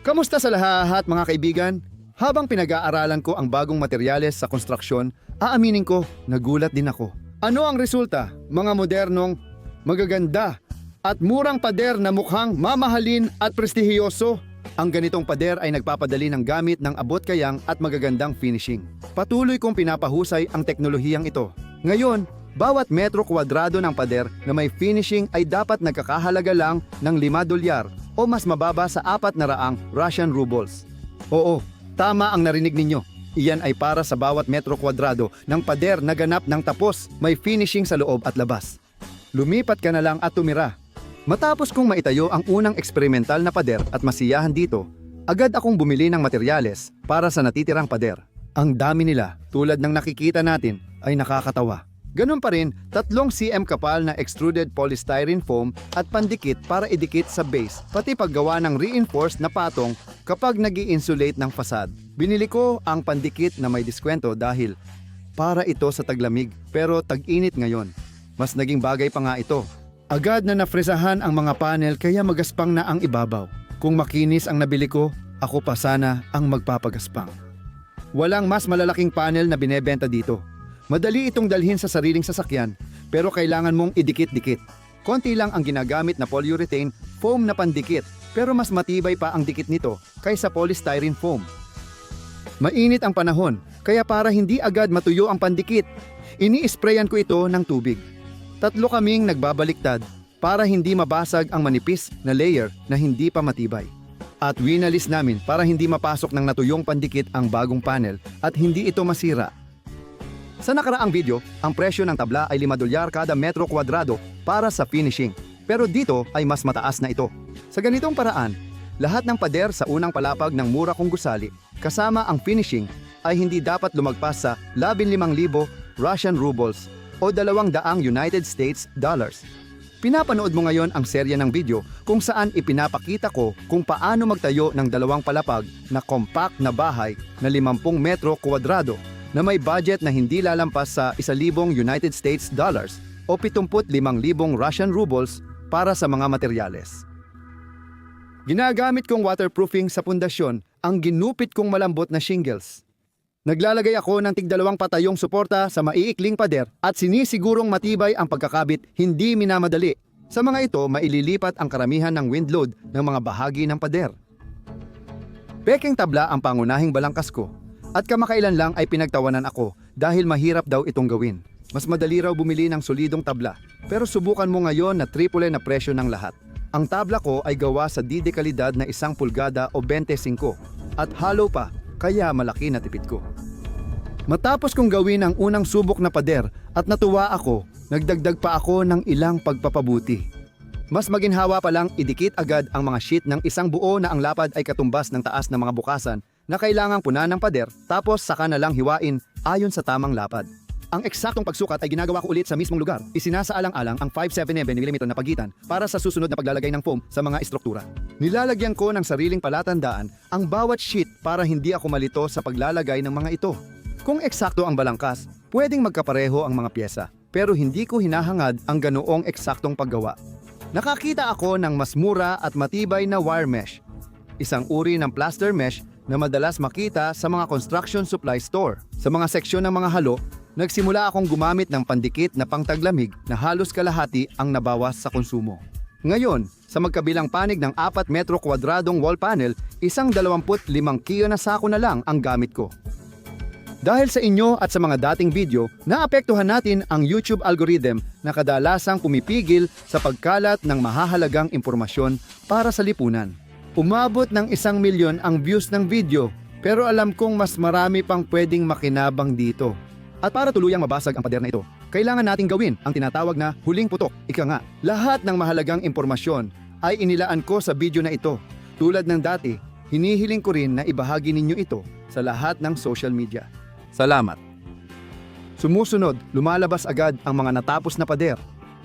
Kamusta sa lahat mga kaibigan? Habang pinag-aaralan ko ang bagong materyales sa konstruksyon, aaminin ko, nagulat din ako. Ano ang resulta? Mga modernong, magaganda, at murang pader na mukhang mamahalin at prestihiyoso. Ang ganitong pader ay nagpapadali ng gamit ng abot kayang at magagandang finishing. Patuloy kong pinapahusay ang teknolohiyang ito. Ngayon, bawat metro kwadrado ng pader na may finishing ay dapat nagkakahalaga lang ng 5 dolyar o mas mababa sa 400 Russian rubles. Oo, tama ang narinig ninyo. Iyan ay para sa bawat metro kwadrado ng pader na ganap ng tapos may finishing sa loob at labas. Lumipat ka na lang at tumira. Matapos kong maitayo ang unang eksperimental na pader at masiyahan dito, agad akong bumili ng materyales para sa natitirang pader. Ang dami nila, tulad ng nakikita natin, ay nakakatawa. Ganun pa rin, tatlong cm kapal na extruded polystyrene foam at pandikit para idikit sa base, pati paggawa ng reinforced na patong kapag nag insulate ng fasad. Binili ko ang pandikit na may diskwento dahil para ito sa taglamig pero tag-init ngayon. Mas naging bagay pa nga ito. Agad na nafresahan ang mga panel kaya magaspang na ang ibabaw. Kung makinis ang nabili ko, ako pa sana ang magpapagaspang. Walang mas malalaking panel na binebenta dito. Madali itong dalhin sa sariling sasakyan, pero kailangan mong idikit-dikit. Konti lang ang ginagamit na polyurethane foam na pandikit, pero mas matibay pa ang dikit nito kaysa polystyrene foam. Mainit ang panahon, kaya para hindi agad matuyo ang pandikit, ini-sprayan ko ito ng tubig. Tatlo kaming nagbabaliktad para hindi mabasag ang manipis na layer na hindi pa matibay. At winalis namin para hindi mapasok ng natuyong pandikit ang bagong panel at hindi ito masira. Sa nakaraang video, ang presyo ng tabla ay 5 dolyar kada metro kwadrado para sa finishing. Pero dito ay mas mataas na ito. Sa ganitong paraan, lahat ng pader sa unang palapag ng mura kong gusali, kasama ang finishing, ay hindi dapat lumagpas sa 15,000 Russian rubles o 200 United States dollars. Pinapanood mo ngayon ang serya ng video kung saan ipinapakita ko kung paano magtayo ng dalawang palapag na compact na bahay na 50 metro kwadrado na may budget na hindi lalampas sa 1,000 United States dollars o 75,000 Russian rubles para sa mga materyales. Ginagamit kong waterproofing sa pundasyon ang ginupit kong malambot na shingles. Naglalagay ako ng tigdalawang patayong suporta sa maiikling pader at sinisigurong matibay ang pagkakabit, hindi minamadali. Sa mga ito, maililipat ang karamihan ng wind load ng mga bahagi ng pader. Peking tabla ang pangunahing balangkas ko at kamakailan lang ay pinagtawanan ako dahil mahirap daw itong gawin. Mas madali raw bumili ng solidong tabla pero subukan mo ngayon na triple na presyo ng lahat. Ang tabla ko ay gawa sa didekalidad na isang pulgada o 25 at hollow pa kaya malaki na tipid ko. Matapos kong gawin ang unang subok na pader at natuwa ako, nagdagdag pa ako ng ilang pagpapabuti. Mas maginhawa pa lang idikit agad ang mga sheet ng isang buo na ang lapad ay katumbas ng taas ng mga bukasan na kailangang punan ng pader tapos saka na lang hiwain ayon sa tamang lapad. Ang eksaktong pagsukat ay ginagawa ko ulit sa mismong lugar. Isinasaalang-alang ang 5-7mm na pagitan para sa susunod na paglalagay ng foam sa mga estruktura. Nilalagyan ko ng sariling palatandaan ang bawat sheet para hindi ako malito sa paglalagay ng mga ito. Kung eksakto ang balangkas, pwedeng magkapareho ang mga pyesa, pero hindi ko hinahangad ang ganoong eksaktong paggawa. Nakakita ako ng mas mura at matibay na wire mesh, isang uri ng plaster mesh na madalas makita sa mga construction supply store. Sa mga seksyon ng mga halo, nagsimula akong gumamit ng pandikit na pangtaglamig na halos kalahati ang nabawas sa konsumo. Ngayon, sa magkabilang panig ng 4 metro kwadradong wall panel, isang 25 kilo na sako na lang ang gamit ko. Dahil sa inyo at sa mga dating video, naapektuhan natin ang YouTube algorithm na kadalasang pumipigil sa pagkalat ng mahahalagang impormasyon para sa lipunan. Umabot ng isang milyon ang views ng video, pero alam kong mas marami pang pwedeng makinabang dito. At para tuluyang mabasag ang pader na ito, kailangan nating gawin ang tinatawag na huling putok. Ika nga, lahat ng mahalagang impormasyon ay inilaan ko sa video na ito. Tulad ng dati, hinihiling ko rin na ibahagi ninyo ito sa lahat ng social media. Salamat. Sumusunod, lumalabas agad ang mga natapos na pader.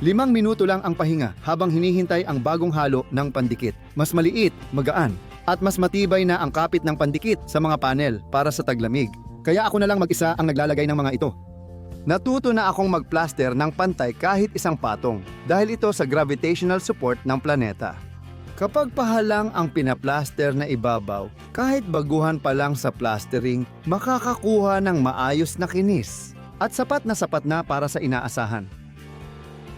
Limang minuto lang ang pahinga habang hinihintay ang bagong halo ng pandikit. Mas maliit, magaan, at mas matibay na ang kapit ng pandikit sa mga panel para sa taglamig. Kaya ako na lang mag-isa ang naglalagay ng mga ito. Natuto na akong magplaster ng pantay kahit isang patong dahil ito sa gravitational support ng planeta. Kapag pahalang ang pinaplaster na ibabaw, kahit baguhan pa lang sa plastering, makakakuha ng maayos na kinis at sapat na sapat na para sa inaasahan.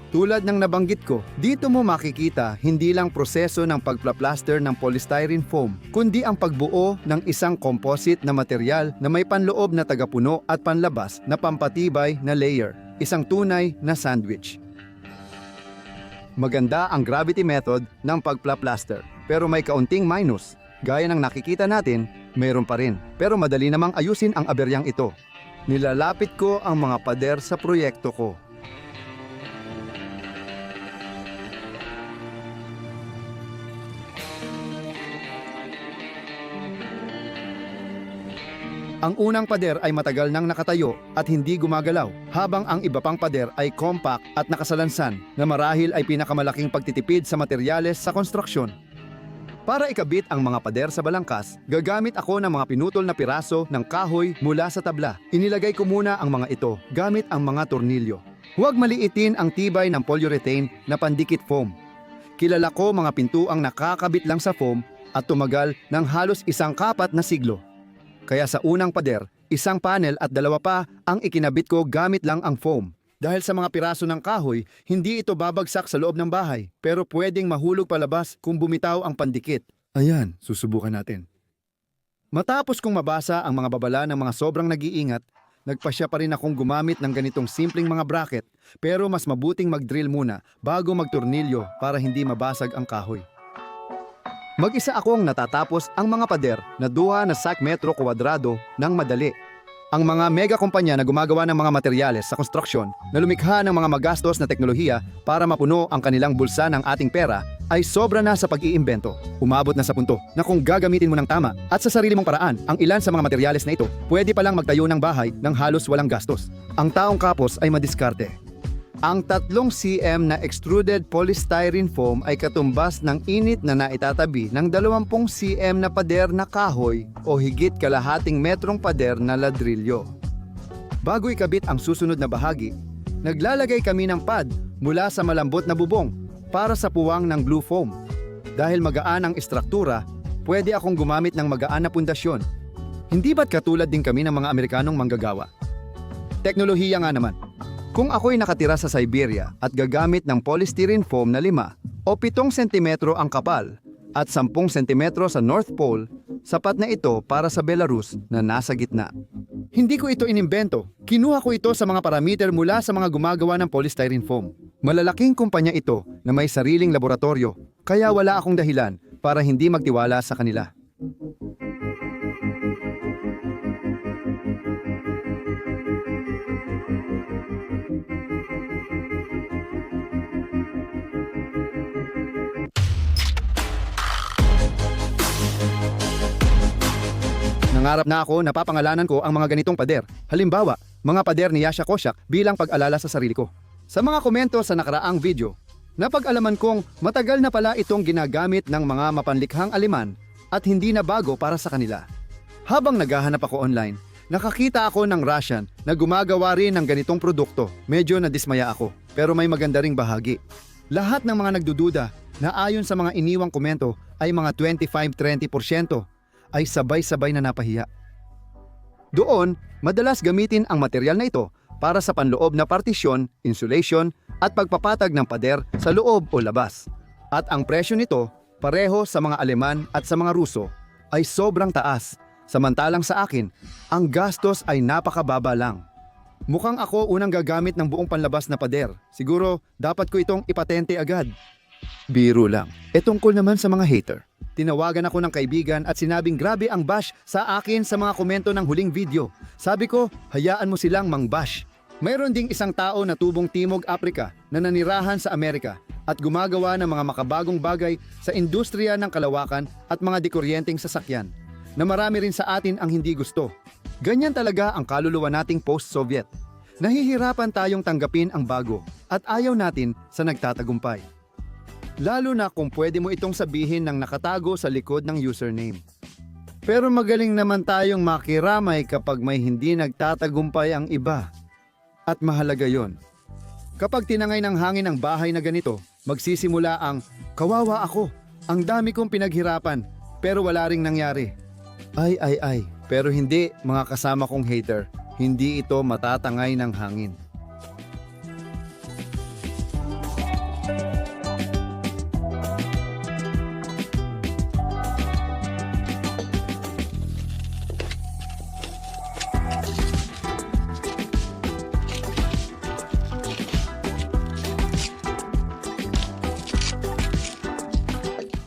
Tulad ng nabanggit ko, dito mo makikita hindi lang proseso ng pagplaplaster ng polystyrene foam, kundi ang pagbuo ng isang composite na material na may panloob na tagapuno at panlabas na pampatibay na layer, isang tunay na sandwich. Maganda ang gravity method ng pagplaplaster, pero may kaunting minus. Gaya ng nakikita natin, mayroon pa rin. Pero madali namang ayusin ang aberyang ito. Nilalapit ko ang mga pader sa proyekto ko. Ang unang pader ay matagal nang nakatayo at hindi gumagalaw, habang ang iba pang pader ay compact at nakasalansan na marahil ay pinakamalaking pagtitipid sa materyales sa konstruksyon. Para ikabit ang mga pader sa balangkas, gagamit ako ng mga pinutol na piraso ng kahoy mula sa tabla. Inilagay ko muna ang mga ito gamit ang mga tornilyo. Huwag maliitin ang tibay ng polyurethane na pandikit foam. Kilala ko mga pintuang nakakabit lang sa foam at tumagal ng halos isang kapat na siglo. Kaya sa unang pader, isang panel at dalawa pa ang ikinabit ko gamit lang ang foam. Dahil sa mga piraso ng kahoy, hindi ito babagsak sa loob ng bahay, pero pwedeng mahulog palabas kung bumitaw ang pandikit. Ayan, susubukan natin. Matapos kong mabasa ang mga babala ng mga sobrang nag-iingat, nagpasya pa rin akong gumamit ng ganitong simpleng mga bracket, pero mas mabuting mag-drill muna bago magtornilyo para hindi mabasag ang kahoy. Mag-isa akong natatapos ang mga pader na duha na sak metro kwadrado ng madali. Ang mga mega kumpanya na gumagawa ng mga materyales sa konstruksyon na lumikha ng mga magastos na teknolohiya para mapuno ang kanilang bulsa ng ating pera ay sobra na sa pag-iimbento. Umabot na sa punto na kung gagamitin mo ng tama at sa sarili mong paraan ang ilan sa mga materyales na ito, pwede palang magtayo ng bahay ng halos walang gastos. Ang taong kapos ay madiskarte. Ang 3 cm na extruded polystyrene foam ay katumbas ng init na naitatabi ng 20 cm na pader na kahoy o higit kalahating metrong pader na ladrilyo. Bago ikabit ang susunod na bahagi, naglalagay kami ng pad mula sa malambot na bubong para sa puwang ng glue foam. Dahil magaan ang istruktura, pwede akong gumamit ng magaan na pundasyon. Hindi ba't katulad din kami ng mga Amerikanong manggagawa? Teknolohiya nga naman. Kung ako'y nakatira sa Siberia at gagamit ng polystyrene foam na 5 o 7 sentimetro ang kapal at 10 sentimetro sa North Pole, sapat na ito para sa Belarus na nasa gitna. Hindi ko ito inimbento. Kinuha ko ito sa mga parameter mula sa mga gumagawa ng polystyrene foam. Malalaking kumpanya ito na may sariling laboratorio, kaya wala akong dahilan para hindi magtiwala sa kanila. Nangarap na ako na papangalanan ko ang mga ganitong pader. Halimbawa, mga pader ni Yasha Koshak bilang pag-alala sa sarili ko. Sa mga komento sa nakaraang video, napag-alaman kong matagal na pala itong ginagamit ng mga mapanlikhang aliman at hindi na bago para sa kanila. Habang naghahanap ako online, nakakita ako ng Russian na gumagawa rin ng ganitong produkto. Medyo nadismaya ako, pero may maganda ring bahagi. Lahat ng mga nagdududa na ayon sa mga iniwang komento ay mga 25-30% ay sabay-sabay na napahiya. Doon, madalas gamitin ang material na ito para sa panloob na partisyon, insulation at pagpapatag ng pader sa loob o labas. At ang presyo nito, pareho sa mga Aleman at sa mga Ruso, ay sobrang taas. Samantalang sa akin, ang gastos ay napakababa lang. Mukhang ako unang gagamit ng buong panlabas na pader. Siguro dapat ko itong ipatente agad. Biro lang. E tungkol naman sa mga hater. Tinawagan ako ng kaibigan at sinabing grabe ang bash sa akin sa mga komento ng huling video. Sabi ko, hayaan mo silang mang-bash. Mayroon ding isang tao na tubong Timog Afrika na nanirahan sa Amerika at gumagawa ng mga makabagong bagay sa industriya ng kalawakan at mga dekuryenteng sasakyan na marami rin sa atin ang hindi gusto. Ganyan talaga ang kaluluwa nating post-Soviet. Nahihirapan tayong tanggapin ang bago at ayaw natin sa nagtatagumpay. Lalo na kung pwede mo itong sabihin ng nakatago sa likod ng username. Pero magaling naman tayong makiramay kapag may hindi nagtatagumpay ang iba. At mahalaga yon. Kapag tinangay ng hangin ang bahay na ganito, magsisimula ang kawawa ako. Ang dami kong pinaghirapan, pero wala ring nangyari. Ay, ay, ay. Pero hindi, mga kasama kong hater. Hindi ito matatangay ng hangin.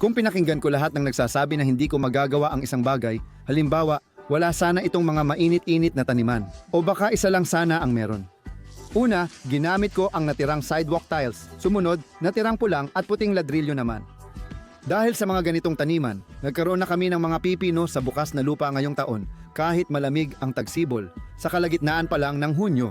Kung pinakinggan ko lahat ng nagsasabi na hindi ko magagawa ang isang bagay, halimbawa, wala sana itong mga mainit-init na taniman. O baka isa lang sana ang meron. Una, ginamit ko ang natirang sidewalk tiles. Sumunod, natirang pulang at puting ladrilyo naman. Dahil sa mga ganitong taniman, nagkaroon na kami ng mga pipino sa bukas na lupa ngayong taon kahit malamig ang tagsibol sa kalagitnaan pa lang ng Hunyo.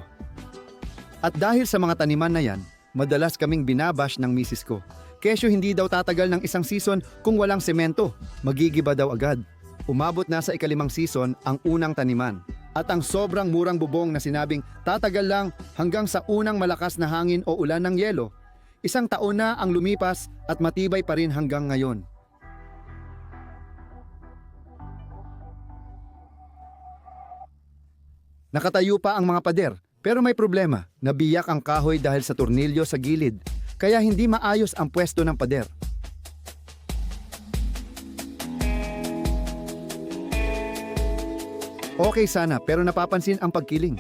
At dahil sa mga taniman na yan, madalas kaming binabash ng misis ko. Kesyo hindi daw tatagal ng isang season kung walang semento. Magigiba daw agad. Umabot na sa ikalimang season ang unang taniman. At ang sobrang murang bubong na sinabing tatagal lang hanggang sa unang malakas na hangin o ulan ng yelo. Isang taon na ang lumipas at matibay pa rin hanggang ngayon. Nakatayo pa ang mga pader, pero may problema. Nabiyak ang kahoy dahil sa tornilyo sa gilid, kaya hindi maayos ang pwesto ng pader. Okay sana pero napapansin ang pagkiling.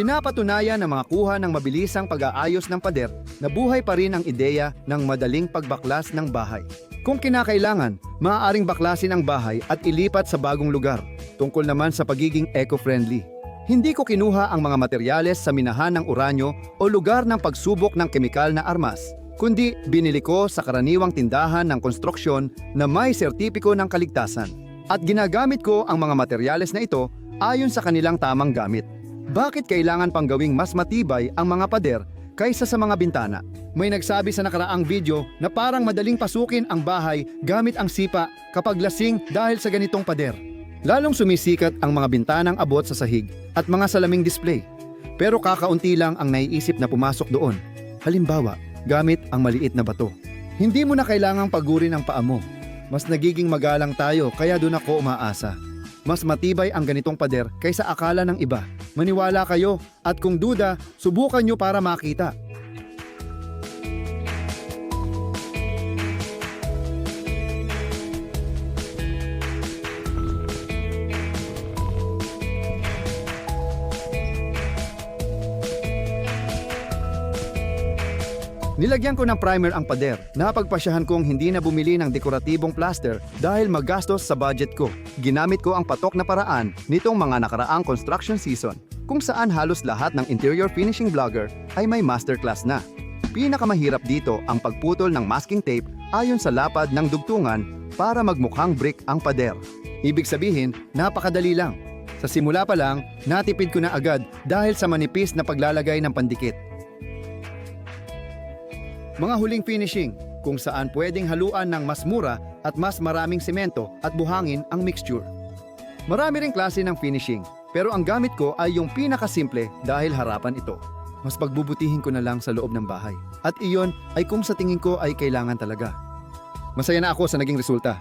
Pinapatunayan ng mga kuha ng mabilisang pag-aayos ng pader na buhay pa rin ang ideya ng madaling pagbaklas ng bahay. Kung kinakailangan, maaaring baklasin ang bahay at ilipat sa bagong lugar. Tungkol naman sa pagiging eco-friendly. Hindi ko kinuha ang mga materyales sa minahan ng uranyo o lugar ng pagsubok ng kemikal na armas, kundi binili ko sa karaniwang tindahan ng konstruksyon na may sertipiko ng kaligtasan. At ginagamit ko ang mga materyales na ito ayon sa kanilang tamang gamit. Bakit kailangan pang gawing mas matibay ang mga pader kaysa sa mga bintana? May nagsabi sa nakaraang video na parang madaling pasukin ang bahay gamit ang sipa kapag lasing dahil sa ganitong pader. Lalong sumisikat ang mga bintanang abot sa sahig at mga salaming display. Pero kakaunti lang ang naiisip na pumasok doon. Halimbawa, gamit ang maliit na bato. Hindi mo na kailangang pagurin ang paa mo. Mas nagiging magalang tayo kaya doon ako umaasa. Mas matibay ang ganitong pader kaysa akala ng iba. Maniwala kayo at kung duda, subukan nyo para makita. Nilagyan ko ng primer ang pader. Napagpasyahan kong hindi na bumili ng dekoratibong plaster dahil magastos sa budget ko. Ginamit ko ang patok na paraan nitong mga nakaraang construction season kung saan halos lahat ng interior finishing vlogger ay may masterclass na. Pinakamahirap dito ang pagputol ng masking tape ayon sa lapad ng dugtungan para magmukhang brick ang pader. Ibig sabihin, napakadali lang. Sa simula pa lang, natipid ko na agad dahil sa manipis na paglalagay ng pandikit. Mga huling finishing, kung saan pwedeng haluan ng mas mura at mas maraming semento at buhangin ang mixture. Marami ring klase ng finishing, pero ang gamit ko ay yung pinakasimple dahil harapan ito. Mas pagbubutihin ko na lang sa loob ng bahay. At iyon ay kung sa tingin ko ay kailangan talaga. Masaya na ako sa naging resulta.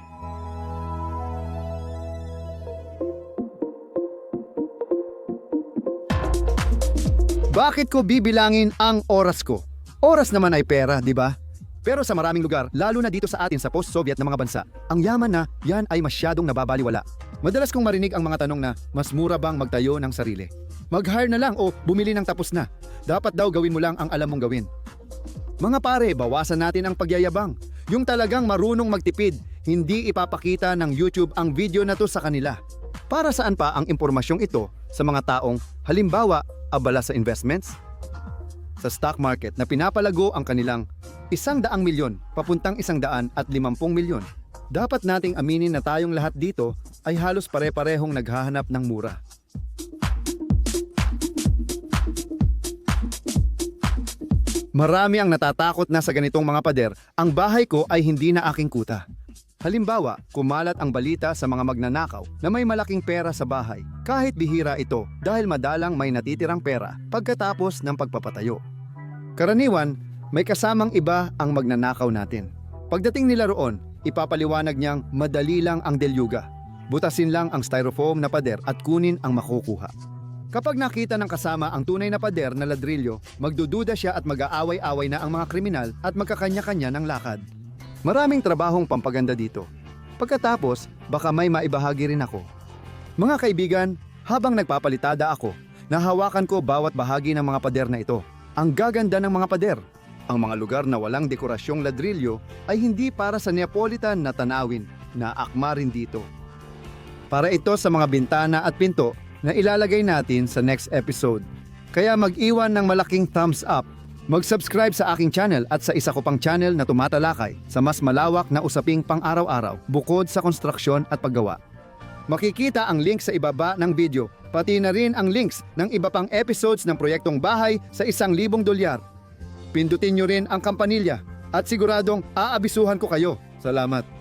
Bakit ko bibilangin ang oras ko? Oras naman ay pera, di ba? Pero sa maraming lugar, lalo na dito sa atin sa post-Soviet na mga bansa, ang yaman na yan ay masyadong nababaliwala. Madalas kong marinig ang mga tanong na, mas mura bang magtayo ng sarili? Mag-hire na lang o bumili ng tapos na. Dapat daw gawin mo lang ang alam mong gawin. Mga pare, bawasan natin ang pagyayabang. Yung talagang marunong magtipid, hindi ipapakita ng YouTube ang video na to sa kanila. Para saan pa ang impormasyong ito sa mga taong, halimbawa, abala sa investments? Sa stock market na pinapalago ang kanilang isang daang milyon papuntang isang daan at limampung milyon. Dapat nating aminin na tayong lahat dito ay halos pare-parehong naghahanap ng mura. Marami ang natatakot na sa ganitong mga pader, ang bahay ko ay hindi na aking kuta. Halimbawa, kumalat ang balita sa mga magnanakaw na may malaking pera sa bahay. Kahit bihira ito dahil madalang may natitirang pera pagkatapos ng pagpapatayo. Karaniwan, may kasamang iba ang magnanakaw natin. Pagdating nila roon, ipapaliwanag niyang madali lang ang delyuga. Butasin lang ang styrofoam na pader at kunin ang makukuha. Kapag nakita ng kasama ang tunay na pader na ladrilyo, magdududa siya at mag-aaway-away na ang mga kriminal at magkakanya-kanya ng lakad. Maraming trabahong pampaganda dito. Pagkatapos, baka may maibahagi rin ako. Mga kaibigan, habang nagpapalitada ako, nahawakan ko bawat bahagi ng mga pader na ito. Ang gaganda ng mga pader. Ang mga lugar na walang dekorasyong ladrilyo ay hindi para sa Neapolitan na tanawin na akma rin dito. Para ito sa mga bintana at pinto na ilalagay natin sa next episode. Kaya mag-iwan ng malaking thumbs up. Mag-subscribe sa aking channel at sa isa ko pang channel na tumatalakay sa mas malawak na usaping pang-araw-araw bukod sa konstruksyon at paggawa. Makikita ang link sa ibaba ng video, pati na rin ang links ng iba pang episodes ng proyektong bahay sa isang libong dolyar. Pindutin nyo rin ang kampanilya at siguradong aabisuhan ko kayo. Salamat.